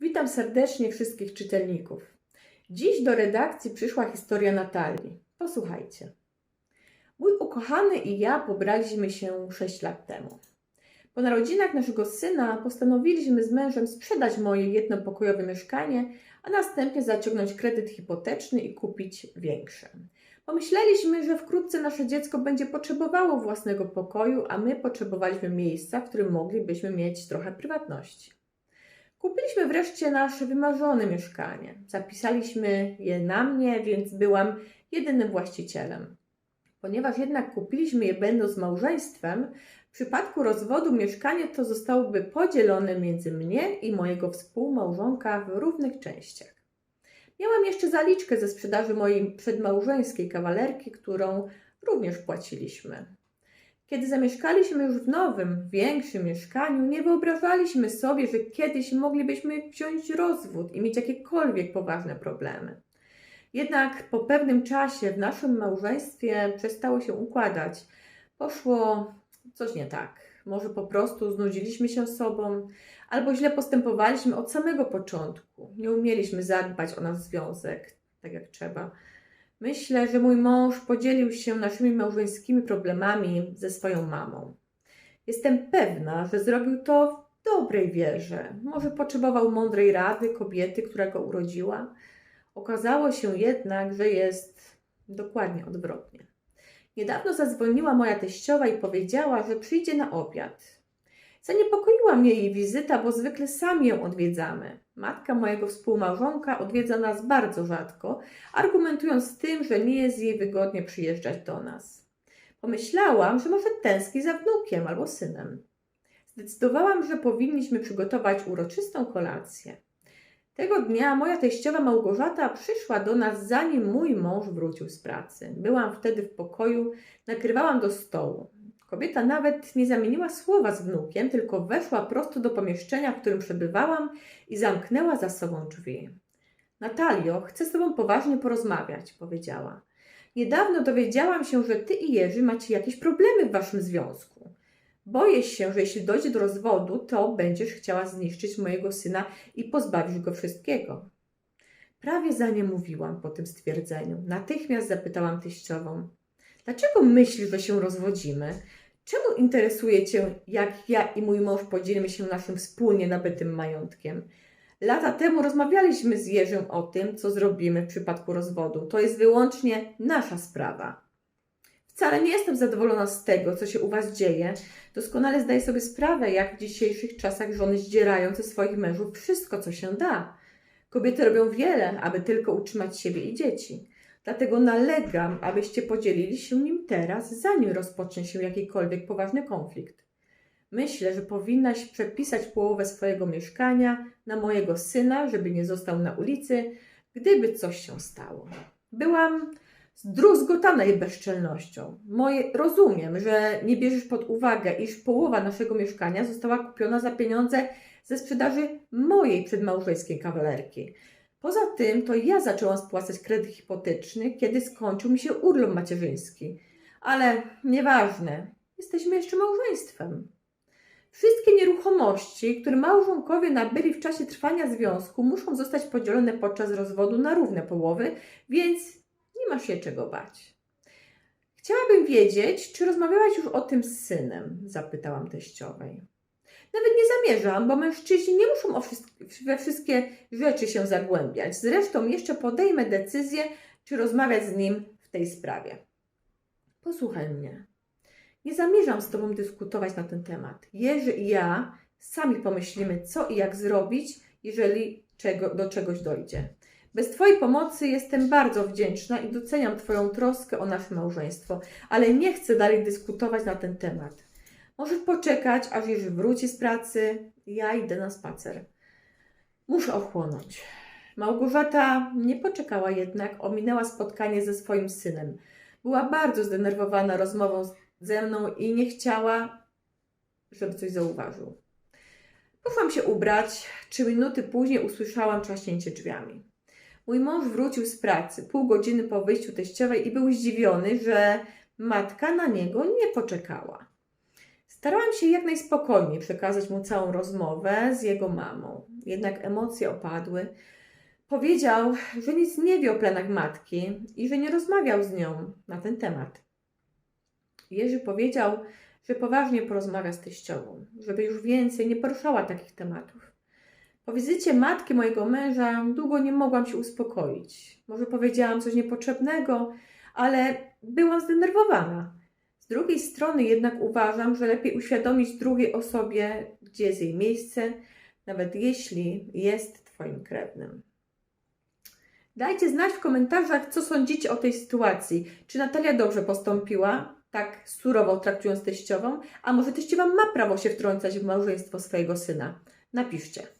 Witam serdecznie wszystkich czytelników. Dziś do redakcji przyszła historia Natalii. Posłuchajcie. Mój ukochany i ja pobraliśmy się 6 lat temu. Po narodzinach naszego syna postanowiliśmy z mężem sprzedać moje jednopokojowe mieszkanie, a następnie zaciągnąć kredyt hipoteczny i kupić większe. Pomyśleliśmy, że wkrótce nasze dziecko będzie potrzebowało własnego pokoju, a my potrzebowaliśmy miejsca, w którym moglibyśmy mieć trochę prywatności. Kupiliśmy wreszcie nasze wymarzone mieszkanie. Zapisaliśmy je na mnie, więc byłam jedynym właścicielem. Ponieważ jednak kupiliśmy je będąc małżeństwem, w przypadku rozwodu mieszkanie to zostałoby podzielone między mnie i mojego współmałżonka w równych częściach. Miałam jeszcze zaliczkę ze sprzedaży mojej przedmałżeńskiej kawalerki, którą również płaciliśmy. Kiedy zamieszkaliśmy już w nowym, większym mieszkaniu, nie wyobrażaliśmy sobie, że kiedyś moglibyśmy wziąć rozwód i mieć jakiekolwiek poważne problemy. Jednak po pewnym czasie w naszym małżeństwie przestało się układać. Poszło coś nie tak. Może po prostu znudziliśmy się sobą, albo źle postępowaliśmy od samego początku. Nie umieliśmy zadbać o nasz związek tak jak trzeba. Myślę, że mój mąż podzielił się naszymi małżeńskimi problemami ze swoją mamą. Jestem pewna, że zrobił to w dobrej wierze. Może potrzebował mądrej rady kobiety, która go urodziła. Okazało się jednak, że jest dokładnie odwrotnie. Niedawno zadzwoniła moja teściowa i powiedziała, że przyjdzie na obiad. Zaniepokoiła mnie jej wizyta, bo zwykle sami ją odwiedzamy. Matka mojego współmałżonka odwiedza nas bardzo rzadko, argumentując tym, że nie jest jej wygodnie przyjeżdżać do nas. Pomyślałam, że może tęskni za wnukiem albo synem. Zdecydowałam, że powinniśmy przygotować uroczystą kolację. Tego dnia moja teściowa Małgorzata przyszła do nas, zanim mój mąż wrócił z pracy. Byłam wtedy w pokoju, nakrywałam do stołu. Kobieta nawet nie zamieniła słowa z wnukiem, tylko weszła prosto do pomieszczenia, w którym przebywałam i zamknęła za sobą drzwi. Natalio, chcę z tobą poważnie porozmawiać, powiedziała. Niedawno dowiedziałam się, że ty i Jerzy macie jakieś problemy w waszym związku. Boję się, że jeśli dojdzie do rozwodu, to będziesz chciała zniszczyć mojego syna i pozbawisz go wszystkiego. Prawie za nie mówiłam po tym stwierdzeniu. Natychmiast zapytałam teściową. Dlaczego myślisz, że się rozwodzimy? Czemu interesuje Cię, jak ja i mój mąż podzielimy się naszym wspólnie nabytym majątkiem? Lata temu rozmawialiśmy z Jerzym o tym, co zrobimy w przypadku rozwodu. To jest wyłącznie nasza sprawa. Wcale nie jestem zadowolona z tego, co się u Was dzieje. Doskonale zdaję sobie sprawę, jak w dzisiejszych czasach żony zdzierają ze swoich mężów wszystko, co się da. Kobiety robią wiele, aby tylko utrzymać siebie i dzieci. Dlatego nalegam, abyście podzielili się nim teraz, zanim rozpocznie się jakikolwiek poważny konflikt. Myślę, że powinnaś przepisać połowę swojego mieszkania na mojego syna, żeby nie został na ulicy, gdyby coś się stało. Byłam zdruzgotana jej bezczelnością. Moje, rozumiem, że nie bierzesz pod uwagę, iż połowa naszego mieszkania została kupiona za pieniądze ze sprzedaży mojej przedmałżeńskiej kawalerki. Poza tym to ja zaczęłam spłacać kredyt hipoteczny, kiedy skończył mi się urlop macierzyński. Ale nieważne, jesteśmy jeszcze małżeństwem. Wszystkie nieruchomości, które małżonkowie nabyli w czasie trwania związku, muszą zostać podzielone podczas rozwodu na równe połowy, więc nie masz się czego bać. Chciałabym wiedzieć, czy rozmawiałaś już o tym z synem? Zapytałam teściowej. Nawet nie zamierzam, bo mężczyźni nie muszą we wszystkie rzeczy się zagłębiać. Zresztą jeszcze podejmę decyzję, czy rozmawiać z nim w tej sprawie. Posłuchaj mnie. Nie zamierzam z Tobą dyskutować na ten temat. Jerzy i ja sami pomyślimy, co i jak zrobić, jeżeli czego, do czegoś dojdzie. Bez Twojej pomocy jestem bardzo wdzięczna i doceniam Twoją troskę o nasze małżeństwo, ale nie chcę dalej dyskutować na ten temat. Możesz poczekać, aż Jerzy wróci z pracy. Ja idę na spacer. Muszę ochłonąć. Małgorzata nie poczekała jednak, ominęła spotkanie ze swoim synem. Była bardzo zdenerwowana rozmową ze mną i nie chciała, żeby coś zauważył. Poszłam się ubrać. Trzy minuty później usłyszałam trzaśnięcie drzwiami. Mój mąż wrócił z pracy pół godziny po wyjściu teściowej i był zdziwiony, że matka na niego nie poczekała. Starałam się jak najspokojniej przekazać mu całą rozmowę z jego mamą. Jednak emocje opadły. Powiedział, że nic nie wie o planach matki i że nie rozmawiał z nią na ten temat. Jerzy powiedział, że poważnie porozmawia z teściową, żeby już więcej nie poruszała takich tematów. Po wizycie matki mojego męża długo nie mogłam się uspokoić. Może powiedziałam coś niepotrzebnego, ale byłam zdenerwowana. Drugiej strony jednak uważam, że lepiej uświadomić drugiej osobie, gdzie jest jej miejsce, nawet jeśli jest Twoim krewnym. Dajcie znać w komentarzach, co sądzicie o tej sytuacji. Czy Natalia dobrze postąpiła, tak surowo traktując teściową, a może teściowa ma prawo się wtrącać w małżeństwo swojego syna? Napiszcie.